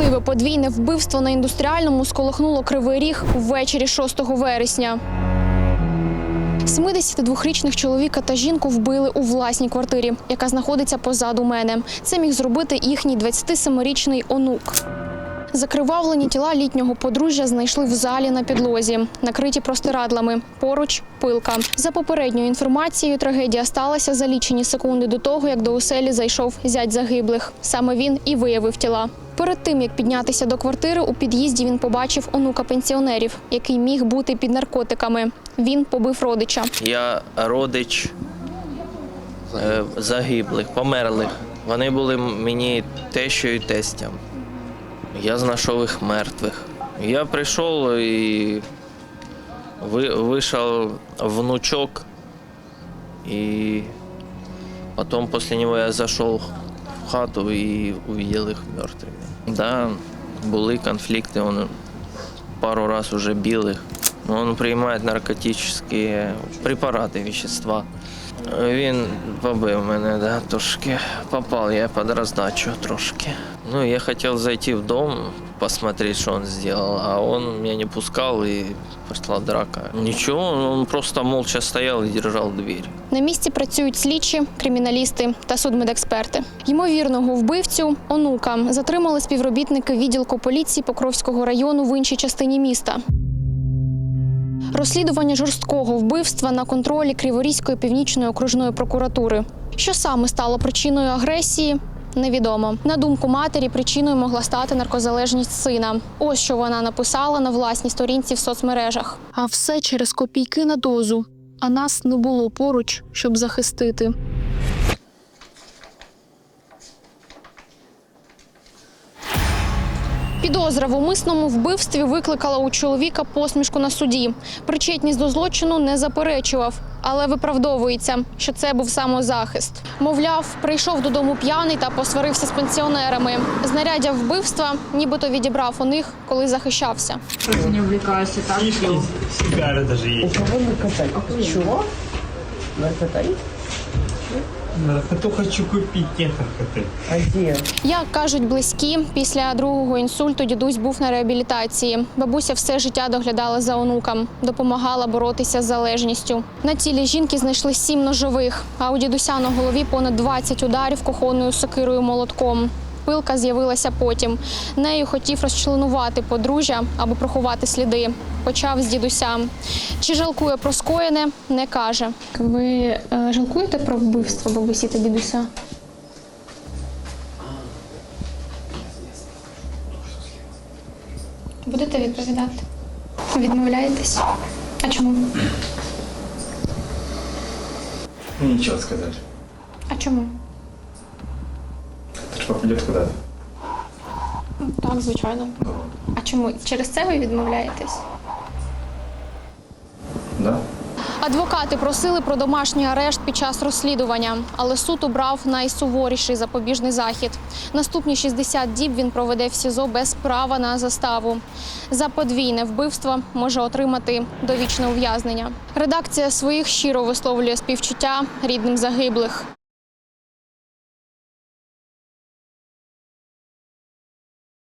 Жахливе подвійне вбивство на індустріальному сколихнуло кривий ріг ввечері 6 вересня. 72-річних чоловіка та жінку вбили у власній квартирі, яка знаходиться позаду мене. Це міг зробити їхній 27-річний онук. Закривавлені тіла літнього подружжя знайшли в залі на підлозі, накриті простирадлами. Поруч пилка. За попередньою інформацією, трагедія сталася за лічені секунди до того, як до оселі зайшов зять загиблих. Саме він і виявив тіла. Перед тим як піднятися до квартири, у під'їзді він побачив онука пенсіонерів, який міг бути під наркотиками. Він побив родича. Я родич е, загиблих, померлих. Вони були мені тещою і тестям. Я знайшов їх мертвих. Я прийшов і ви- вийшов внучок, і потім після нього я зайшов в хату і увидел їх мертвими. Да, були конфлікти, він пару раз уже бил их. Но Он приймає наркотичні препарати, вещества. Він побив мене, да, трошки. Попав я під роздачу трошки. Ну, я хотів зайти в дом, посмотреть, что он сделал, а он меня не пускал и пошла драка. Ничего, он просто молча стоял и держал дверь. На місці працюють слідчі, криміналісти та судмедексперти. Ймовірного вбивцю онука затримали співробітники відділку поліції Покровського району в іншій частині міста. Розслідування жорсткого вбивства на контролі Криворізької північної окружної прокуратури. Що саме стало причиною агресії? Невідомо. На думку матері, причиною могла стати наркозалежність сина. Ось що вона написала на власній сторінці в соцмережах. А все через копійки на дозу. А нас не було поруч, щоб захистити. Підозра в умисному вбивстві викликала у чоловіка посмішку на суді. Причетність до злочину не заперечував, але виправдовується, що це був самозахист. Мовляв, прийшов додому п'яний та посварився з пенсіонерами. Знаряддя вбивства нібито відібрав у них, коли захищався. Не увлекайся так. Книжки, сигары даже есть. Кого накатать? Чего? Накатать? Наркоту хочу купить. А где? Як кажуть близькі, після другого інсульту дідусь був на реабілітації. Бабуся все життя доглядала за онуком, допомагала боротися з залежністю. На тілі жінки знайшли сім ножових, а у дідуся на голові понад 20 ударів кухонною сокирою молотком. Пилка з'явилася потім. Нею хотів розчленувати подружжя, аби проховати сліди. Почав з дідуся. Чи жалкує про скоєне, не каже. Ви е, жалкуєте про вбивство бабусі та дідуся? Будете відповідати? Відмовляєтесь? А чому? Ничего сказать. А чому? Идет куда-то. Так, звичайно. А чому? Через це ви відмовляєтесь? да? Адвокати просили про домашній арешт під час розслідування, але суд обрав найсуворіший запобіжний захід. Наступні 60 діб він проведе в СІЗО без права на заставу. За подвійне вбивство може отримати довічне ув'язнення. Редакція своїх щиро висловлює співчуття рідним загиблих.